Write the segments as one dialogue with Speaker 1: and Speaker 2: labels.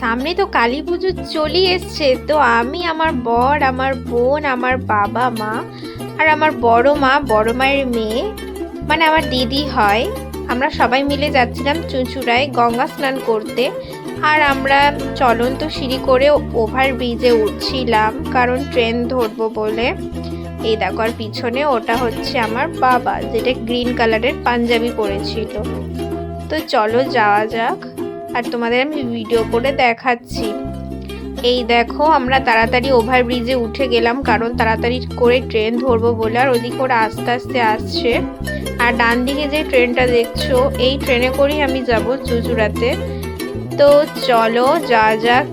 Speaker 1: সামনে তো কালী পুজো চলেই এসছে। তো আমি, আমার বর, আমার বোন, আমার বাবা মা আর আমার বড় মা, বড় মায়ের মেয়ে মানে আমার দিদি হয়, আমরা সবাই মিলে যাচ্ছিলাম চুঁচুড়ায় গঙ্গা স্নান করতে আর আমরা চলন্ত সিঁড়ি করে ওভার ব্রিজে উঠছিলাম, কারণ ট্রেন ধরবো বলে। এই দেখো, আর পিছনে ওটা হচ্ছে আমার বাবা, যেটা গ্রিন কালারের পাঞ্জাবি পরেছিল। তো চলো যাওয়া যাক। আর তোমাদের আমি ভিডিও করে দেখাচ্ছি। এই দেখো, আমরা তাড়াতাড়ি ওভার ব্রিজে উঠে গেলাম, কারণ তাড়াতাড়ি করে ট্রেন ধরবো বলে, আর ওদিকে ওরা আস্তে আস্তে আসছে। আর ডান দিকে যে ট্রেনটা দেখছ, এই ট্রেনে করেই আমি যাব চুচুড়াতে। তো চলো যা যাক।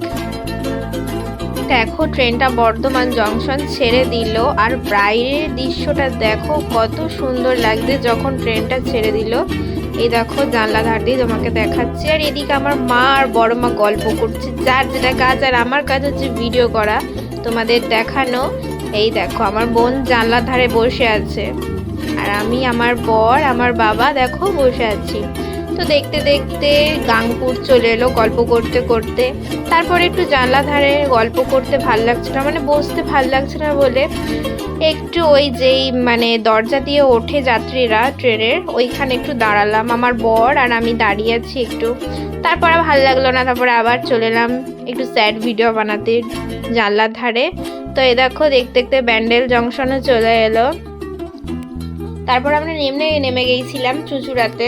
Speaker 1: দেখো ট্রেনটা বর্ধমান জংশন ছেড়ে দিল, আর বাইরের দৃশ্যটা দেখো, কত সুন্দর লাগছে যখন ট্রেনটা ছেড়ে দিল। এই দেখো, জানলা ধার দিয়ে তোমাকে দেখাচ্ছি। আর এদিকে আমার মা আর বড় মা গল্প করছে। যার যেটা কাজ, আর আমার কাজ হচ্ছে ভিডিও করা, তোমাদের দেখানো। এই দেখো, আমার বোন জানলা ধারে বসে আছে। আর আমি, আমার বর, আমার বাবা, দেখো, বসে আছি। তো দেখতে দেখতে গাংপুর চলে এলো গল্প করতে করতে। তারপরে একটু জানলা ধারে গল্প করতে ভালো লাগছিল না মানে বসতে ভালো লাগছে না বলে একটু ওই যেই মানে দরজা দিয়ে ওঠে যাত্রীরা ট্রেনের, ওইখানে একটু দাঁড়ালাম আমার বর আর আমি দাঁড়িয়ে আছি একটু। তারপর আর ভালো লাগল না, তারপরে আবার চলে এলাম একটু স্যাড ভিডিও বানাতে জানলার ধারে। তো এ দেখো দেখতে দেখতে ব্যান্ডেল জংশনে চলে এলো। তারপর আমরা নেমে নেমে গিয়েছিলাম চুচুড়াতে।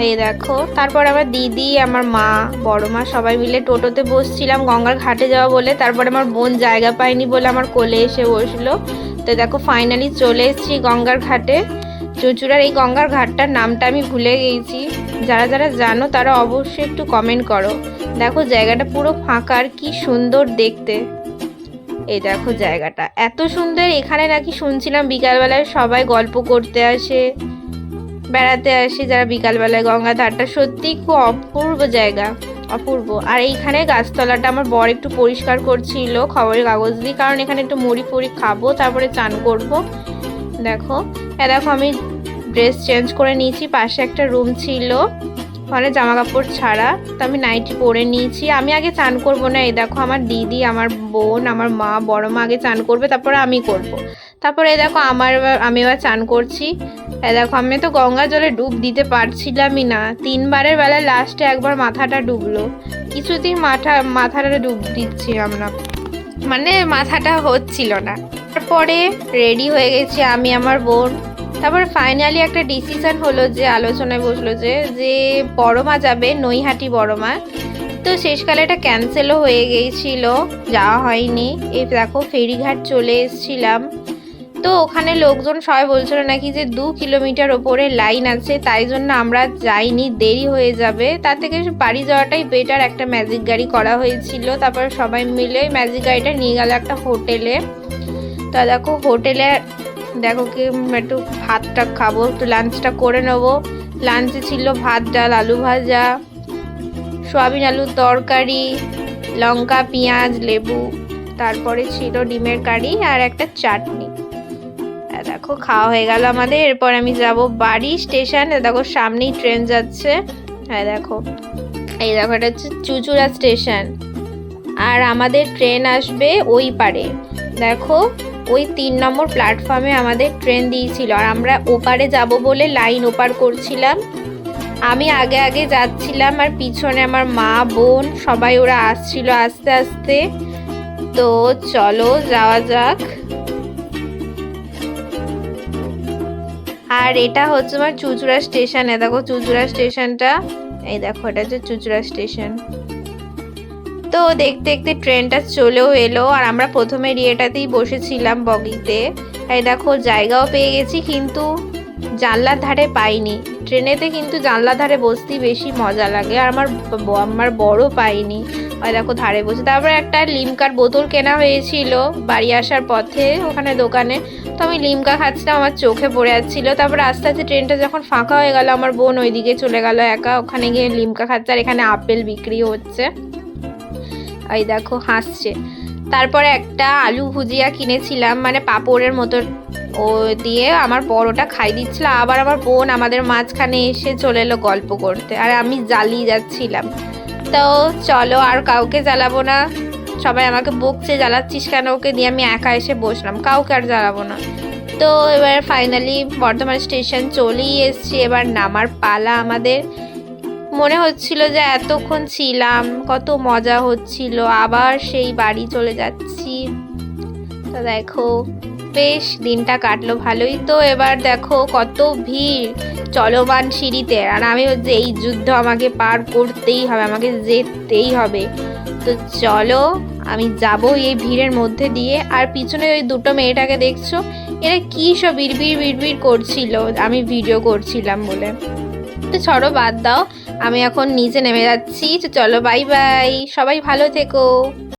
Speaker 1: এই দেখো, তারপর আমার দিদি, আমার মা, বড় মা, সবাই মিলে টোটোতে বসছিলাম গঙ্গার ঘাটে যাওয়া বলে। তারপর আমার বোন জায়গা পায়নি বলে আমার কোলে এসে বসল। তো দেখো ফাইনালি চলে এসেছি গঙ্গার ঘাটে। চুচুড়ার এই গঙ্গার ঘাটটার নামটা আমি ভুলে গিয়েছি যারা যারা জানো, তারা অবশ্যই একটু কমেন্ট করো। দেখো, জায়গাটা পুরো ফাঁকা আর কি সুন্দর দেখতে। এই দেখো জায়গাটা। এত সুন্দর, এখানে নাকি শুনছিলাম বিকালবেলায় সবাই গল্প করতে আসে। বেড়াতে আসে, যারা বিকালবেলায় গঙ্গা ধারটা সত্যি খুব অপূর্ব জায়গা, অপূর্ব। আর এইখানে গাছতলাটা আমার বর একটু পরিষ্কার করছিল, খবরের কাগজ দিয়ে কারণ এখানে একটু মুড়ি ফুড়ি খাব, তারপরে চান করব। দেখো হ্যাঁ দেখো, আমি ড্রেস চেঞ্জ করে নিয়েছি, পাশে একটা রুম ছিল, ওখানে জামা কাপড় ছাড়া, তো আমি নাইটি পরে নিয়েছি। আমি আগে চান করব না, এই দেখো, আমার দিদি, আমার বোন, আমার মা, বড় মা আগে চান করবে, তারপরে আমি করব। তারপরে দেখো আমার আমি এবার চান করছি। দেখো, আমি তো গঙ্গা জলে ডুব দিতে পারছিলামই না। তিনবারের বেলায় লাস্টে একবার মাথাটা ডুবলো। কিছুতেই মাথা, মাথাটা ডুব দিচ্ছিলাম না মানে মাথাটা হচ্ছিল না। তারপরে রেডি হয়ে গেছি আমি, আমার বোন। তারপর ফাইনালি একটা ডিসিশন হলো যে, আলোচনায় বসল যে যে বড়মা যাবে, নৈহাটি বড়মা। তো শেষকালে এটা ক্যান্সেলও হয়ে গিয়েছিল যাওয়া হয়নি। এই দেখো, ফেরিঘাট চলে এসেছিলাম। তো ওখানে লোকজন সবাই বলছিল নাকি যে দু কিলোমিটার ওপরে লাইন আছে, তাই জন্য আমরা যাইনি, দেরি হয়ে যাবে। তার থেকে বাড়ি যাওয়াটাই বেটার একটা ম্যাজিক গাড়ি করা হয়েছিল। তারপর সবাই মিলে ওই ম্যাজিক গাড়িটা নিয়ে গেল একটা হোটেলে তা দেখো হোটেলে দেখো কি একটু ভাতটা খাব, একটু লাঞ্চটা করে নেব। লাঞ্চে ছিল ভাত, ডাল, আলু ভাজা, সয়াবিন আলুর তরকারি, লঙ্কা, পেঁয়াজ, লেবু। তারপরে ছিল ডিমের কারি আর একটা চাটনি। দেখো, খাওয়া হয়ে গেল আমাদের। এরপর আমি যাব বাড়ি স্টেশন। দেখো, সামনেই ট্রেন যাচ্ছে। হ্যাঁ দেখো, এই দেখো, এটা হচ্ছে চুচুড়া স্টেশন। আর আমাদের ট্রেন আসবে ওই পারে। দেখো, ওই তিন নম্বর প্ল্যাটফর্মে আমাদের ট্রেন দিয়েছিল। আর আমরা ওপারে যাব বলে লাইন ওপার করছিলাম। আমি আগে আগে যাচ্ছিলাম, আর পিছনে আমার মা, বোন, সবাই ওরা আসছিল আস্তে আস্তে। তো চলো, যাওয়া যাক। আর এটা হচ্ছে আমার চুচুড়া স্টেশনে। দেখো চুচুড়া স্টেশনটা, এই দেখো, এটা হচ্ছে চুচুড়া স্টেশন। তো দেখতে দেখতে ট্রেনটা চলেও এলো, আর আমরা প্রথমে রিয়েটাতেই বসেছিলাম বগিতে। এই দেখো, জায়গাও পেয়ে গেছি, কিন্তু জানলার ধারে পাইনি। ট্রেনেতে কিন্তু জানলার ধারে বসতেই বেশি মজা লাগে। আর আমার আমার বড় পাইনি। ওই দেখো ধারে বসে। তারপরে একটা লিমকার বোতল কেনা হয়েছিল বাড়ি আসার পথে ওখানে দোকানে। তো আমি লিমকা খাচ্ছিলাম, আমার চোখে পড়ে যাচ্ছিল। তারপর আস্তে আস্তে ট্রেনটা যখন ফাঁকা হয়ে গেল, আমার বোন ওইদিকে চলে গেল একা। ওখানে গিয়ে লিমকা খাচ্ছে আর এখানে আপেল বিক্রি হচ্ছে। এই দেখো, হাসছে। তারপরে একটা আলু ভুজিয়া কিনেছিলাম মানে পাঁপড়ের মতো ও দিয়ে আমার বড়টা খাই দিচ্ছিল, আবার আমার বোন আমাদের মাঝখানে এসে চলে এলো গল্প করতে, আর আমি জ্বালিয়ে যাচ্ছিলাম। তো চলো আর কাউকে জ্বালাবো না, সবাই আমাকে বকছে, জ্বালাচ্ছিস কেন ওকে? দিয়ে আমি একা এসে বসলাম, কাউকে আর জ্বালাবো না। তো এবার ফাইনালি বর্ধমান স্টেশন চলেই এসছি, এবার নামার পালা আমাদের। মনে হচ্ছিল যে এতক্ষণ ছিলাম, কত মজা হচ্ছিল, আবার সেই বাড়ি চলে যাচ্ছি। তো দেখো, বেশ দিনটা কাটলো ভালোই তো, এবার দেখো কত ভিড়। চলমান সিঁড়িতে আর আমি যে এই যুদ্ধ আমাকে পার করতেই হবে, আমাকে যেতেই হবে। তো চলো, আমি যাব এই ভিড়ের মধ্যে দিয়ে, আর পিছনে ওই দুটো মেয়েটাকে দেখছ, এরা কী সব বিড়বিড় বিড়বিড় করছিল, আমি ভিডিও করছিলাম বলে। তো ছড়ো বাদ দাও। আমি এখন নিচে নেমে যাচ্ছি। তো চলো বাই বাই সবাই ভালো থেকো।